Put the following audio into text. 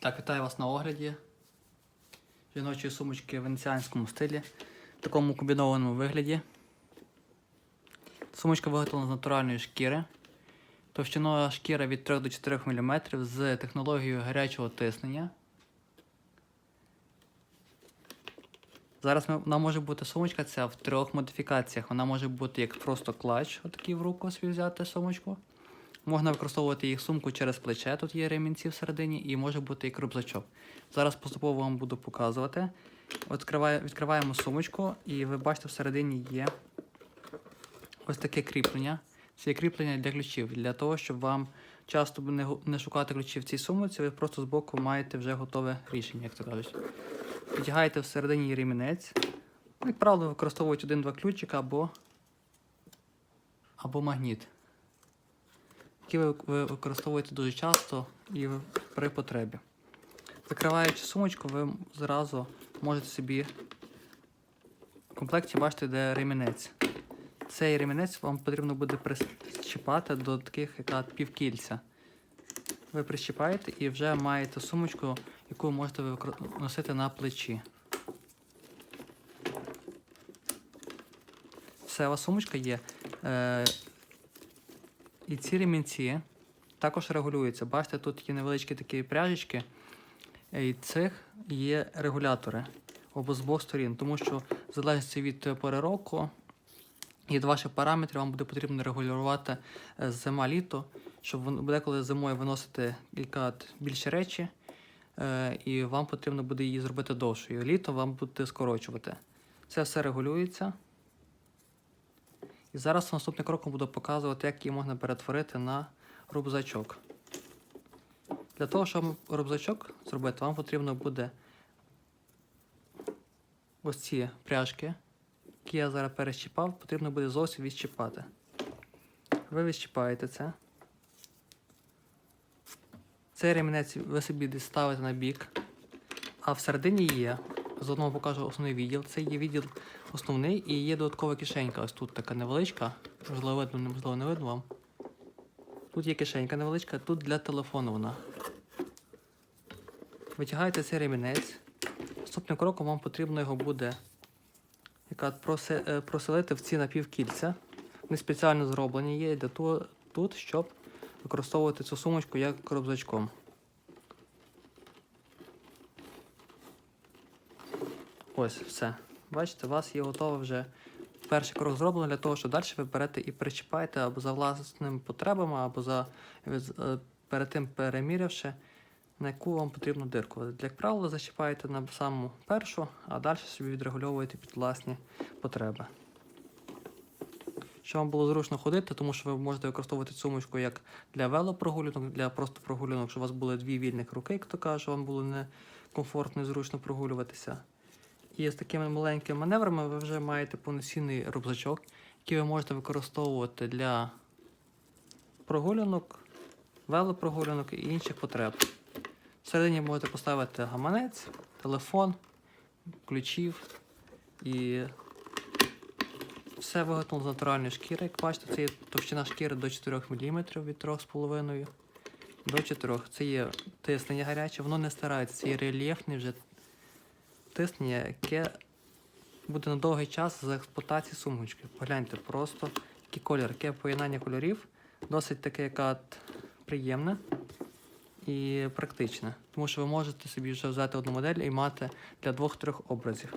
Так, вітаю вас на огляді жіночої сумочки в венеціанському стилі, в такому комбінованому вигляді. Сумочка виготовлена з натуральної шкіри. Товщиною шкіра від 3 до 4 мм з технологією гарячого тиснення. Зараз вона може бути сумочка ця в трьох модифікаціях. Вона може бути як просто клач, отакий в руку собі взяти сумочку. Можна використовувати їх сумку через плече, тут є ремінці всередині, і може бути як рюкзачок. Зараз поступово вам буду показувати. Відкриває, відкриваємо сумочку, і ви бачите, всередині є ось таке кріплення. Це кріплення для ключів. Для того, щоб вам часто не, не шукати ключів в цій сумці, ви просто збоку маєте вже готове рішення, як то кажуть. Підтягаєте всередині ремінець. Як правило, використовують один-два ключика або, або магніт які ви, ви використовуєте дуже часто і при потребі. Закриваючи сумочку, ви зразу можете собі в комплекті бачите, де ремінець. Цей ремінець вам потрібно буде прищіпати до таких яка півкільця. Ви прищіпаєте і вже маєте сумочку, яку можете носити на плечі. Все, у вас сумочка є. Е, і ці ремінці також регулюються. Бачите, тут є невеличкі такі пряжечки. І цих є регулятори обо з обох сторін, тому що в залежності від пори року і від ваших параметрів вам буде потрібно регулювати е, зима-літо, щоб ви деколи зимою виносити кілька більше речі, е, і вам потрібно буде її зробити довшою. Літо вам буде скорочувати. Це все регулюється. І зараз наступним кроком буду показувати, як її можна перетворити на рубзачок. Для того, щоб рубзачок зробити, вам потрібно буде ось ці пряжки, які я зараз перещіпав, потрібно буде зовсім відщіпати. Ви відщіпаєте це. Цей ремінець ви собі десь ставите на бік, а всередині є. Заодно покажу основний відділ. Це є відділ основний і є додаткова кишенька. Ось тут така невеличка. Можливо, видно, неможливо, не видно вам. Тут є кишенька невеличка, тут для телефону вона. Витягаєте цей ремінець. Наступним кроком вам потрібно його буде яка, е, проселити в ці напівкільця. Вони спеціально зроблені є для того, тут, щоб використовувати цю сумочку як рюкзачком. Ось, все. Бачите, у вас є готове вже перший крок зроблено для того, що далі ви берете і причіпаєте або за власними потребами, або за е, перед тим перемірявши, на яку вам потрібно дирку. Як правило, зачіпаєте на саму першу, а далі собі відрегульовуєте під власні потреби. Щоб вам було зручно ходити, тому що ви можете використовувати сумочку як для велопрогулянок, для просто прогулянок, щоб у вас були дві вільних руки, як то каже, вам було некомфортно і зручно прогулюватися. І з такими маленькими маневрами ви вже маєте повноцінний рюкзачок, який ви можете використовувати для прогулянок, велопрогулянок і інших потреб. Всередині можете поставити гаманець, телефон, ключів і все виготовлено з натуральної шкіри. Як бачите, це є товщина шкіри до 4 мм від 3,5 до 4. Це є тиснення гаряче, воно не старається, це є рельєфний вже тиснення, яке буде на довгий час за експлуатації сумочки. Погляньте, просто який колір, яке поєднання кольорів, досить таке яка приємне і практичне. Тому що ви можете собі вже взяти одну модель і мати для двох-трьох образів.